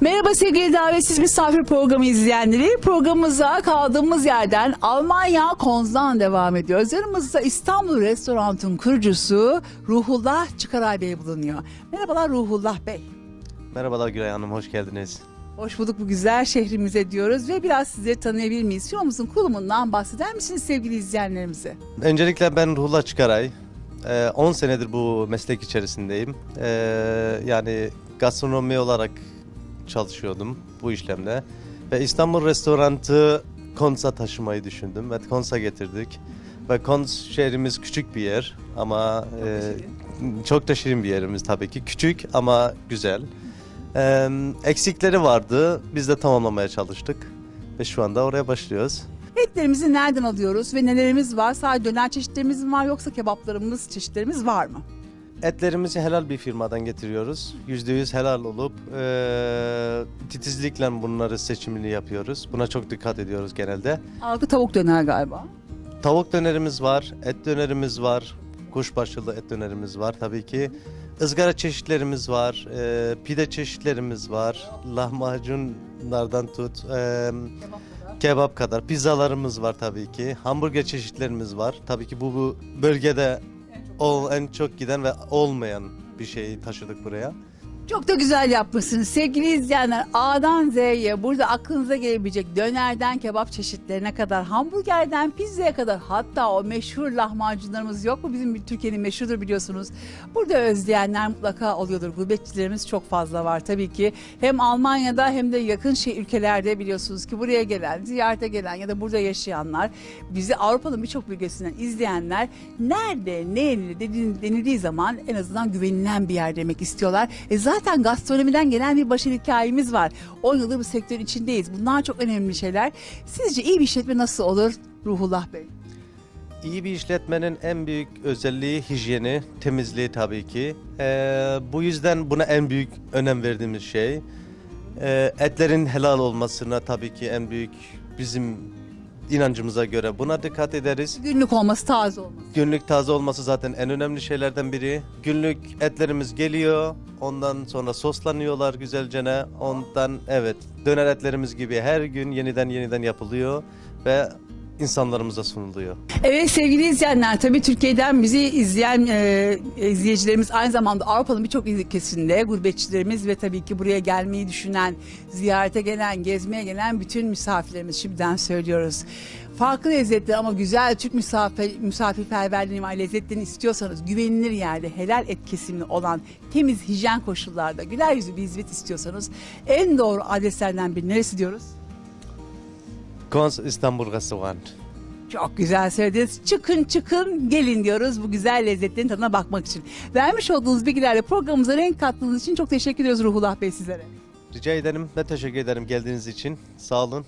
Merhaba sevgili davetsiz misafir programı izleyenleri. Programımıza kaldığımız yerden Almanya Konz'dan devam ediyoruz. Yanımızda İstanbul Restorant'ın kurucusu Ruhullah Çıkaray Bey bulunuyor. Merhabalar Ruhullah Bey. Merhabalar Gülay Hanım, hoş geldiniz. Hoş bulduk bu güzel şehrimize diyoruz ve biraz sizleri tanıyabilir miyiz? Firmamızın kurulumundan bahseder misiniz sevgili izleyenlerimize? Öncelikle ben Ruhullah Çıkaray. Ee, 10 senedir bu meslek içerisindeyim. Ee, yani gastronomi olarak çalışıyordum bu işlemde. Ve İstanbul Restorantı Kons'a taşımayı düşündüm ve Kons'a getirdik. Ve Kons şehrimiz küçük bir yer ama e, çok da şirin bir yerimiz tabii ki. Küçük ama güzel. Ee, eksikleri vardı, biz de tamamlamaya çalıştık. Ve şu anda oraya başlıyoruz. Etlerimizi nereden alıyoruz ve nelerimiz var? Sadece döner çeşitlerimiz mi var yoksa kebaplarımız, çeşitlerimiz var mı? Etlerimizi helal bir firmadan getiriyoruz. %100 helal olup eee, titizlikle bunları seçimini yapıyoruz. Buna çok dikkat ediyoruz genelde. Algı tavuk döner galiba. Tavuk dönerimiz var, et dönerimiz var, kuşbaşılı et dönerimiz var tabii ki. Izgara çeşitlerimiz var, eee, pide çeşitlerimiz var, lahmacunlardan tut, eee, kebap kadar pizzalarımız var tabii ki. Hamburger çeşitlerimiz var. Tabii ki bu, bu bölgede ol, en çok giden ve olmayan bir şeyi taşıdık buraya. Çok da güzel yapmışsınız sevgili izleyenler. A'dan Z'ye burada aklınıza gelebilecek dönerden kebap çeşitlerine kadar, hamburgerden pizzaya kadar hatta o meşhur lahmacunlarımız yok mu? Bizim Türkiye'nin meşhurdur biliyorsunuz. Burada özleyenler mutlaka oluyordur. Gurbetçilerimiz çok fazla var tabii ki. Hem Almanya'da hem de yakın şey ülkelerde biliyorsunuz ki buraya gelen, ziyarete gelen ya da burada yaşayanlar, bizi Avrupa'nın birçok bölgesinden izleyenler nerede, ne dediğin- denildiği zaman en azından güvenilen bir yer demek istiyorlar. E zaten gastronomiden gelen bir başarı hikayemiz var. 10 yıldır bu sektörün içindeyiz. Bunlar çok önemli şeyler. Sizce iyi bir işletme nasıl olur Ruhullah Bey? İyi bir işletmenin en büyük özelliği hijyeni, temizliği tabii ki. Ee, bu yüzden buna en büyük önem verdiğimiz şey. Ee, etlerin helal olmasına tabii ki en büyük bizim inancımıza göre buna dikkat ederiz. Günlük olması, taze olması. Günlük taze olması zaten en önemli şeylerden biri. Günlük etlerimiz geliyor. Ondan sonra soslanıyorlar güzelce. Ondan evet döner etlerimiz gibi her gün yeniden yeniden yapılıyor ve insanlarımıza sunuluyor. Evet sevgili izleyenler tabii Türkiye'den bizi izleyen e, izleyicilerimiz aynı zamanda Avrupa'nın birçok ülkesinde gurbetçilerimiz ve tabii ki buraya gelmeyi düşünen, ziyarete gelen, gezmeye gelen bütün misafirlerimiz şimdiden söylüyoruz. Farklı lezzetler ama güzel Türk misafir, misafirperverliğini ve lezzetlerini istiyorsanız güvenilir yerde helal et kesimli olan temiz hijyen koşullarda güler yüzlü bir hizmet istiyorsanız en doğru adreslerden biri neresi diyoruz? Kons İstanbul Restoran. Çok güzel söylediniz. Çıkın çıkın gelin diyoruz bu güzel lezzetlerin tadına bakmak için. Vermiş olduğunuz bilgilerle programımıza renk kattığınız için çok teşekkür ediyoruz Ruhullah Bey sizlere. Rica ederim ve teşekkür ederim geldiğiniz için. Sağ olun.